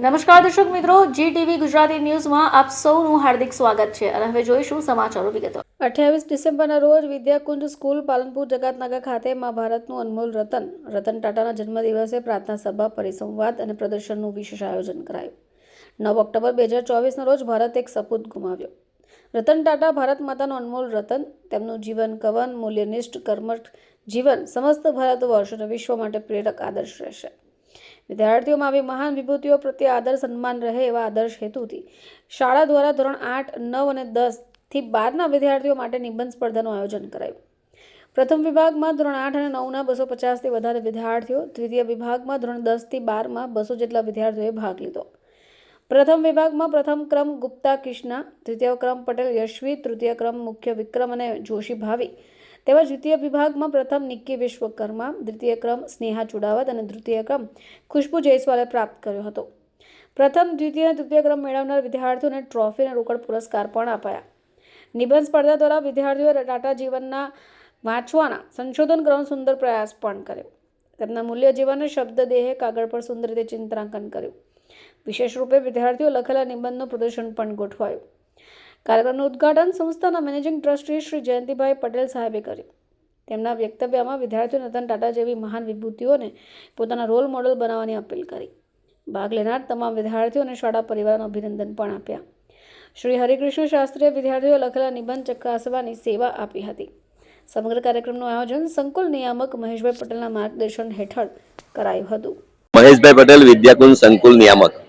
નમસ્કાર દર્શક મિત્રો જી ટીવી ગુજરાતી ન્યૂઝમાં આપ સૌનું હાર્દિક સ્વાગત છે અને હવે જોઈશું સમાચારો વિગતો. અઠ્યાવીસ ડિસેમ્બરના રોજ વિદ્યાકુંજ સ્કૂલ પાલનપુર જગતનગર ખાતે મા ભારતનું અનમોલ રતન રતન ટાટાના જન્મદિવસે પ્રાર્થના સભા, પરિસંવાદ અને પ્રદર્શનનું વિશેષ આયોજન કરાયું. નવ ઓક્ટોબર બે હજાર ચોવીસના રોજ ભારત એક સપૂત ગુમાવ્યો. રતન ટાટા ભારત માતાનું અનમોલ રતન, તેમનું જીવન કવન, મૂલ્યનિષ્ઠ, કર્મઠ જીવન સમસ્ત ભારત વર્ષ અને વિશ્વ માટે પ્રેરક આદર્શ રહેશે. વિદ્યાર્થીઓમાં આવી મહાન વિભૂતિઓ પ્રત્યે આદર સન્માન રહે એવા આદર્શ હેતુથી શાળા દ્વારા ધોરણ આઠ, નવ અને દસથી બારના વિદ્યાર્થીઓ માટે નિબંધ સ્પર્ધાનું આયોજન કરાયું. પ્રથમ વિભાગમાં ધોરણ આઠ અને નવના બસો પચાસથી વધારે વિદ્યાર્થીઓ, દ્વિતીય વિભાગમાં ધોરણ દસથી બારમાં બસો જેટલા વિદ્યાર્થીઓએ ભાગ લીધો. પ્રથમ વિભાગમાં પ્રથમ ક્રમ ગુપ્તા કિષ્ના, દ્વિતીય ક્રમ પટેલ યશવી, તૃતીય ક્રમ મુખ્ય વિક્રમ અને જોશી ભાવી તેમજ દ્વિતીય વિભાગમાં પ્રથમ નિક્કી વિશ્વકર્મા, દ્વિતીય ક્રમ સ્નેહા ચુડાવત અને તૃતીય ક્રમ ખુશ્બુ જયસ્વાલે પ્રાપ્ત કર્યો હતો. પ્રથમ, દ્વિતીય અને તૃતીય ક્રમ મેળવનાર વિદ્યાર્થીઓને ટ્રોફી અને રોકડ પુરસ્કાર પણ અપાયા. નિબંધ સ્પર્ધા દ્વારા વિદ્યાર્થીઓએ ટાટા જીવનના વાંચવાના સંશોધન કરવાનો સુંદર પ્રયાસ પણ કર્યો. તેમના મૂલ્ય જીવનને શબ્દ દેહે કાગળ પર સુંદર રીતે ચિત્રાંકન કર્યું. વિશેષ રૂપે વિદ્યાર્થીઓ લખેલા નિબંધનું પ્રદર્શન પણ ગોઠવાયું. કાર્યક્રમનું ઉદ્ઘાટન સંસ્થાના મેનેજિંગ ટ્રસ્ટી શ્રી જયંતિભાઈ પટેલ સાહેબે કર્યું. તેમના વક્તવ્યમાં વિદ્યાર્થીઓ રતન ટાટા જેવી મહાન વિભૂતિઓને પોતાના રોલ મોડલ બનાવવાની અપીલ કરી. ભાગ લેનાર તમામ વિદ્યાર્થીઓ અને શાળા પરિવારને અભિનંદન પણ આપ્યા. શ્રી હરિકૃષ્ણ શાસ્ત્રીએ વિદ્યાર્થીઓએ લખેલા નિબંધ ચકાસવાની સેવા આપી હતી. સમગ્ર કાર્યક્રમનું આયોજન સંકુલ નિયામક મહેશભાઈ પટેલના માર્ગદર્શન હેઠળ કરાયું હતું. મહેશભાઈ પટેલ વિદ્યાકુંજ સંકુલ નિયામક.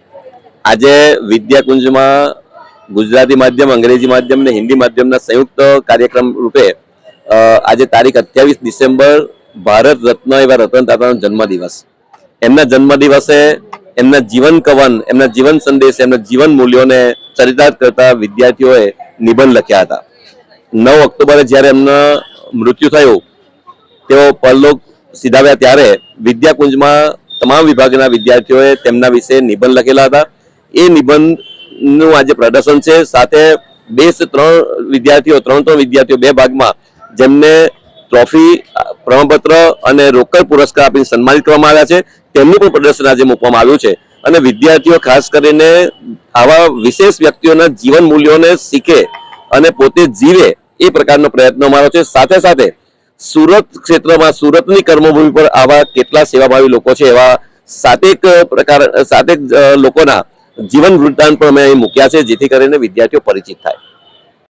આજે વિદ્યાકુંજમાં ગુજરાતી માધ્યમ, અંગ્રેજી માધ્યમ અને હિન્દી માધ્યમના સંયુક્ત કાર્યક્રમ રૂપે આજે તારીખ અઠ્યાવીસ ડિસેમ્બર, ભારત રત્ન એવા રતન તાતાનો જન્મદિવસ. એમના જન્મદિવસે એમના જીવન કવન, એમના જીવન સંદેશ, એમના જીવન મૂલ્યોને ચરિતાર્થ કરતા વિદ્યાર્થીઓએ નિબંધ લખ્યા હતા. નવ ઓક્ટોબરે જ્યારે એમનું મૃત્યુ થયું, તેઓ પરલોક સિધાવ્યા ત્યારે વિદ્યાકુંજમાં તમામ વિભાગના વિદ્યાર્થીઓએ તેમના વિશે નિબંધ લખેલા હતા. એ નિબંધનું આજે પ્રદર્શન છે. સાથે બે ત્રણ વિદ્યાર્થીઓ, ત્રણ ત્રણ વિદ્યાર્થીઓ બે ભાગમાં જેમને ટ્રોફી પ્રમાણપત્ર અને રોકડ પુરસ્કાર આપીને સન્માનિત કરવામાં આવ્યા છે. તેમનું પણ પ્રદર્શન આજે મૂકવામાં આવ્યું છે. અને વિદ્યાર્થીઓ ખાસ કરીને આવા વિશેષ વ્યક્તિઓના જીવન મૂલ્યોને શીખે અને પોતે જીવે એ પ્રકારનો પ્રયત્ન અમારો છે. સાથે સાથે સુરત ક્ષેત્રમાં સુરતની કર્મભૂમિ પર આવા કેટલા સેવાભાવી લોકો છે એવા સાતેક પ્રકાર, સાતેક લોકોના જીવન વૃત્તાંત પણ અમે અહીં મૂક્યા છે જેથી કરીને વિદ્યાર્થીઓ પરિચિત થાય.